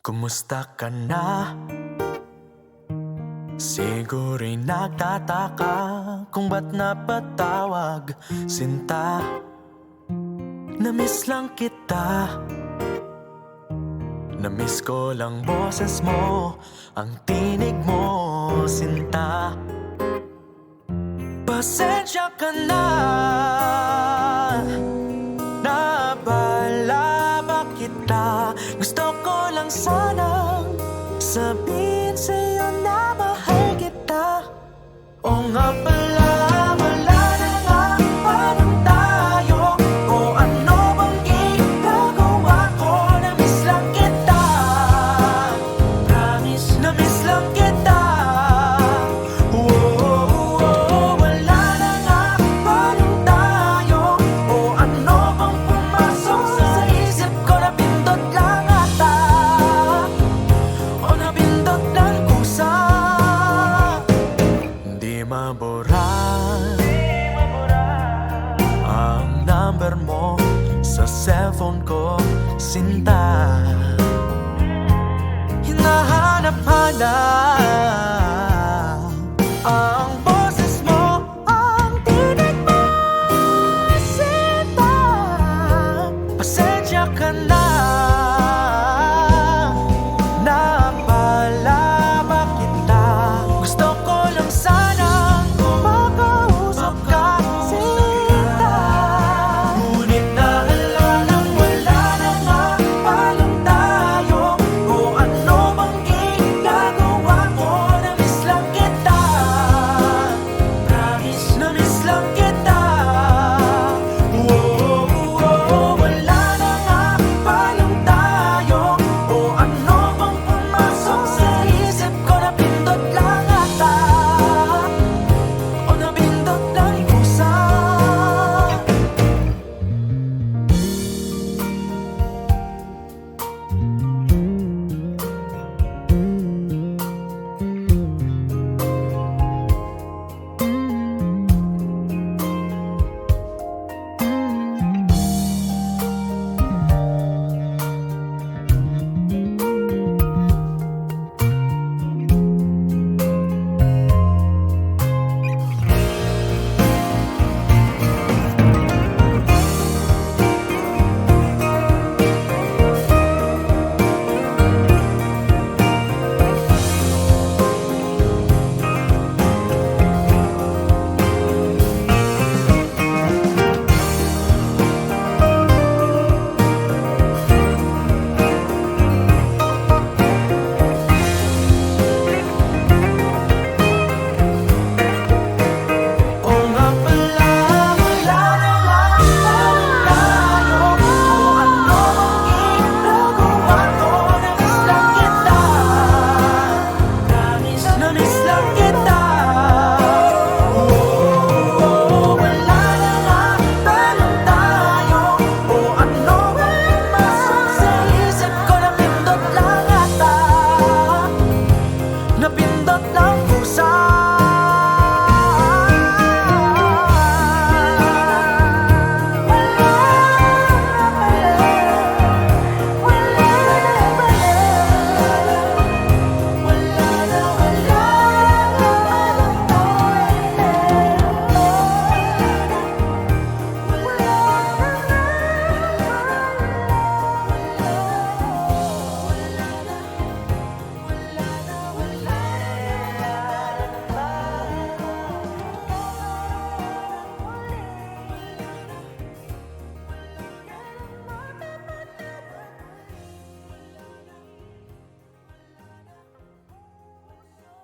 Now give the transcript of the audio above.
Kumusta ka na? Siguro'y nagtataka kung ba't napatawag Sinta, namiss lang kita. Namiss ko lang boses mo, ang tinig mo, sinta. Pasensya ka na lang sanang Sabihin sa'yo na mahal kita. O nga pala, wala na nga O ano bang ginagawa ko? Namiss lang kita. Promise, namiss lang Sa cellphone ko Sinta. Hinahanap-hanap Ang boses mo Ang tinig mo Sinta Pasensya ka na